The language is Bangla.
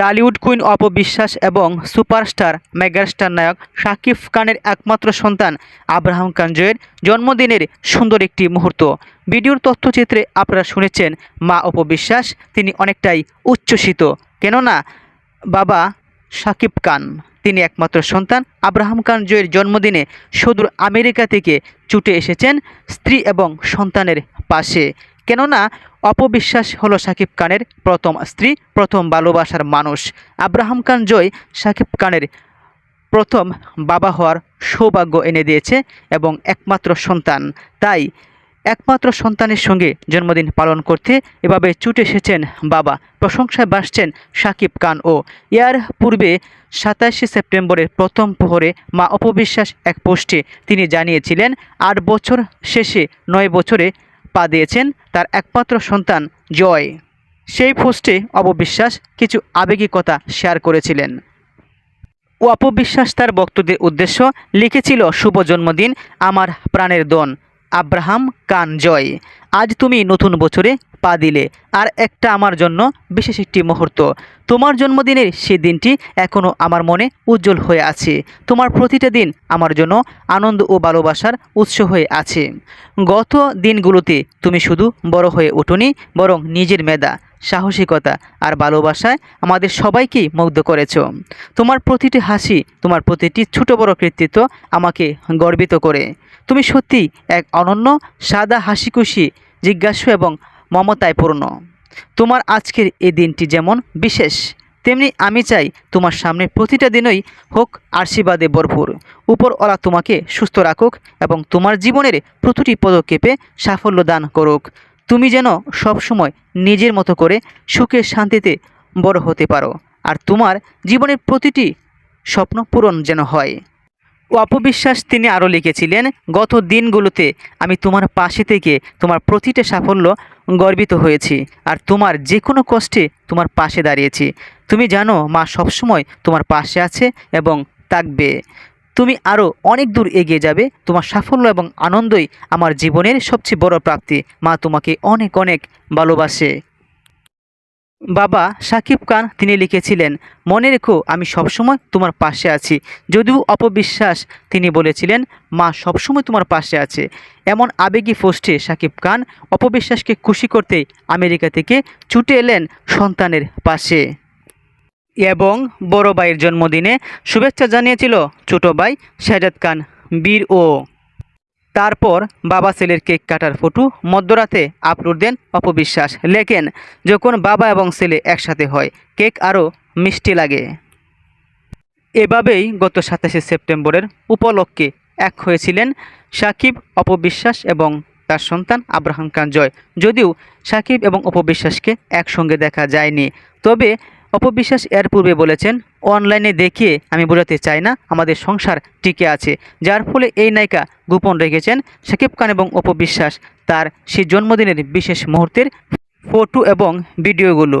ডালিউড কুইন অপবিশ্বাস এবং সুপারস্টার মেগাস্টার নায়ক শাকিব খানের একমাত্র সন্তান আব্রাহাম খান জয়ের জন্মদিনের সুন্দর একটি মুহূর্ত। ভিডিওর তথ্যচিত্রে আপনারা শুনেছেন, মা অপবিশ্বাস তিনি অনেকটাই উচ্ছ্বসিত। কেননা, বাবা শাকিব খান, তিনি একমাত্র সন্তান আব্রাহাম খান জয়ের জন্মদিনে সুদূর আমেরিকা থেকে ছুটে এসেছেন স্ত্রী এবং সন্তানের পাশে। কেননা অপবিশ্বাস হলো সাকিব খানের প্রথম স্ত্রী, প্রথম ভালোবাসার মানুষ। আব্রাহাম খান জয় শাকিব খানের প্রথম বাবা হওয়ার সৌভাগ্য এনে দিয়েছে এবং একমাত্র সন্তান। তাই একমাত্র সন্তানের সঙ্গে জন্মদিন পালন করতে এভাবে ছুটে এসেছেন বাবা। প্রশংসায় বাসছেন সাকিব খান ও। ইয়ার পূর্বে সাতাশে সেপ্টেম্বরের প্রথম প্রহরে মা অপবিশ্বাস এক পোস্টে তিনি জানিয়েছিলেন, আট বছর শেষে নয় বছরে পা দিয়েছেন তার একমাত্র সন্তান জয়। সেই পোস্টে অপবিশ্বাস কিছু আবেগিকতা শেয়ার করেছিলেন। ও অপবিশ্বাস তার বক্তব্যের উদ্দেশ্য লিখেছিল, শুভ জন্মদিন, আমার প্রাণের দন। আব্রাহাম কান জয়। আজ তুমি নতুন বছরে পা দিলে, আর একটা আমার জন্য বিশেষ একটি মুহূর্ত। তোমার জন্মদিনের সেই দিনটি এখনও আমার মনে উজ্জ্বল হয়ে আছে। তোমার প্রতিটা দিন আমার জন্য আনন্দ ও ভালোবাসার উৎস হয়ে আছে। গত দিনগুলোতে তুমি শুধু বড় হয়ে ওঠোনি, বরং নিজের মেধা, সাহসিকতা আর ভালোবাসায় আমাদের সবাইকেই মুগ্ধ করেছ। তোমার প্রতিটি হাসি, তোমার প্রতিটি ছোট বড় কৃতিত্ব আমাকে গর্বিত করে। তুমি সত্যি এক অনন্য, সাদা হাসি খুশি জিজ্ঞাসু এবং মমতায় পূর্ণ। তোমার আজকের এই দিনটি যেমন বিশেষ, তেমনি আমি চাই তোমার সামনে প্রতিটা দিনই হোক আশীর্বাদে ভরপুর। উপরওয়ালা তোমাকে সুস্থ রাখুক এবং তোমার জীবনের প্রতিটি পদক্ষেপে সাফল্য দান করুক। তুমি যেন সবসময় নিজের মতো করে সুখে শান্তিতে বড় হতে পারো, আর তোমার জীবনের প্রতিটি স্বপ্ন পূরণ যেন হয়। অপবিশ্বাস তিনি আরও লিখেছিলেন, গত দিনগুলোতে আমি তোমার পাশে থেকে তোমার প্রতিটা সাফল্য গর্বিত হয়েছি, আর তোমার যে কোনো কষ্টে তোমার পাশে দাঁড়িয়েছি। তুমি জানো, মা সবসময় তোমার পাশে আছে এবং থাকবে। তুমি আরও অনেক দূর এগিয়ে যাবে, তোমার সাফল্য এবং আনন্দই আমার জীবনের সবচেয়ে বড় প্রাপ্তি। মা তোমাকে অনেক অনেক ভালোবাসে। বাবা সাকিব খান তিনি লিখেছিলেন, মনে রেখো, আমি সবসময় তোমার পাশে আছি। যদিও অপবিশ্বাস তিনি বলেছিলেন, মা সবসময় তোমার পাশে আছে। এমন আবেগী পোস্টে সাকিব খান অপবিশ্বাসকে খুশি করতে আমেরিকা থেকে ছুটে এলেন সন্তানের পাশে। এবং বড় ভাইয়ের জন্মদিনে শুভেচ্ছা জানিয়েছিল ছোট ভাই শাহজাদ খান, বীর ও তারপর বাবা ছেলের কেক কাটার ফটো মধ্যরাতে আপলোড দেন অপবিশ্বাস। লেখেন, যখন বাবা এবং ছেলে একসাথে হয়, কেক আরও মিষ্টি লাগে। এভাবেই গত সাতাশে সেপ্টেম্বরের উপলক্ষে এক হয়েছিলেন সাকিব, অপবিশ্বাস এবং তার সন্তান আব্রাহাম জয় যদিও সাকিব এবং অপবিশ্বাসকে একসঙ্গে দেখা যায়নি, তবে অপবিশ্বাস এর পূর্বে বলেছেন, অনলাইনে দেখিয়ে আমি বোঝাতে চাই না, আমাদের সংসার টিকে আছে। যার ফলে এই নায়িকা গোপন রেখেছেন শাকিব খান এবং অপবিশ্বাস তার সেই জন্মদিনের বিশেষ মুহূর্তের ফটো এবং ভিডিওগুলো।